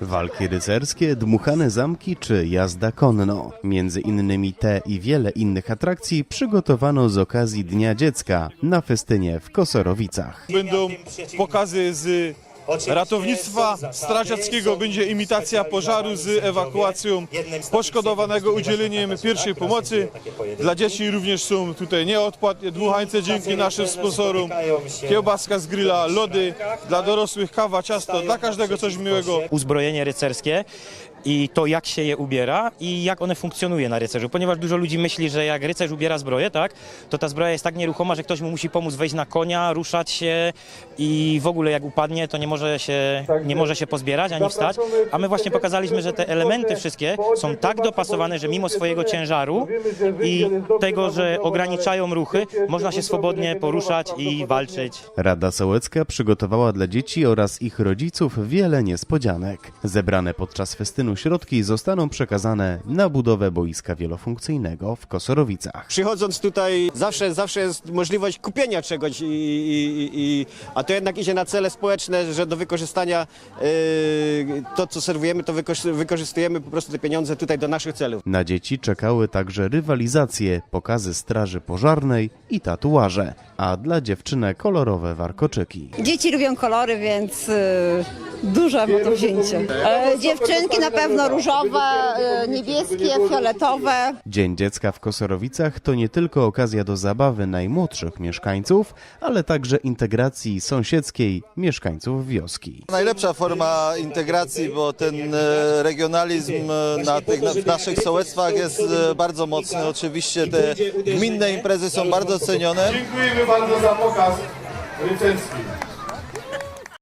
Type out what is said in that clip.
Walki rycerskie, dmuchane zamki czy jazda konno. Między innymi te i wiele innych atrakcji przygotowano z okazji Dnia Dziecka na festynie w Kosorowicach. Będą pokazy z ratownictwa strażackiego, będzie imitacja pożaru z ewakuacją poszkodowanego, udzieleniem pierwszej pomocy. Dla dzieci również są tutaj nieodpłatnie dmuchańce dzięki naszym sponsorom, kiełbaska z grilla, lody, dla dorosłych kawa, ciasto, dla każdego coś miłego. uzbrojenie rycerskie i to jak się je ubiera i jak one funkcjonuje na rycerzu, ponieważ dużo ludzi myśli, że jak rycerz ubiera zbroję, tak, to ta zbroja jest tak nieruchoma, że ktoś mu musi pomóc wejść na konia, ruszać się i w ogóle jak upadnie, to nie może się, nie może się pozbierać ani wstać, a my właśnie pokazaliśmy, że te elementy wszystkie są tak dopasowane, że mimo swojego ciężaru i tego, że ograniczają ruchy, można się swobodnie poruszać i walczyć. Rada Sołecka przygotowała dla dzieci oraz ich rodziców wiele niespodzianek. Zebrane podczas festynu środki zostaną przekazane na budowę boiska wielofunkcyjnego w Kosorowicach. Przychodząc tutaj zawsze, zawsze jest możliwość kupienia czegoś, i, i, i, a to jednak idzie na cele społeczne, że do wykorzystania yy, to, co serwujemy, to wykorzy- wykorzystujemy po prostu te pieniądze tutaj do naszych celów. Na dzieci czekały także rywalizacje, pokazy straży pożarnej i tatuaże, a dla dziewczynek kolorowe warkoczyki. Dzieci lubią kolory, więc y, duże ma to wzięcie. E, dziewczynki na pewno różowe, e, niebieskie, fioletowe. Dzień Dziecka w Kosorowicach to nie tylko okazja do zabawy najmłodszych mieszkańców, ale także integracji sąsiedzkiej mieszkańców wioski. Najlepsza forma integracji, bo ten e, regionalizm e, na tych na, w naszych sołectwach jest e, bardzo mocny. Oczywiście te gminne imprezy są bardzo cenione. Dziękujemy bardzo za pokaz rycerski.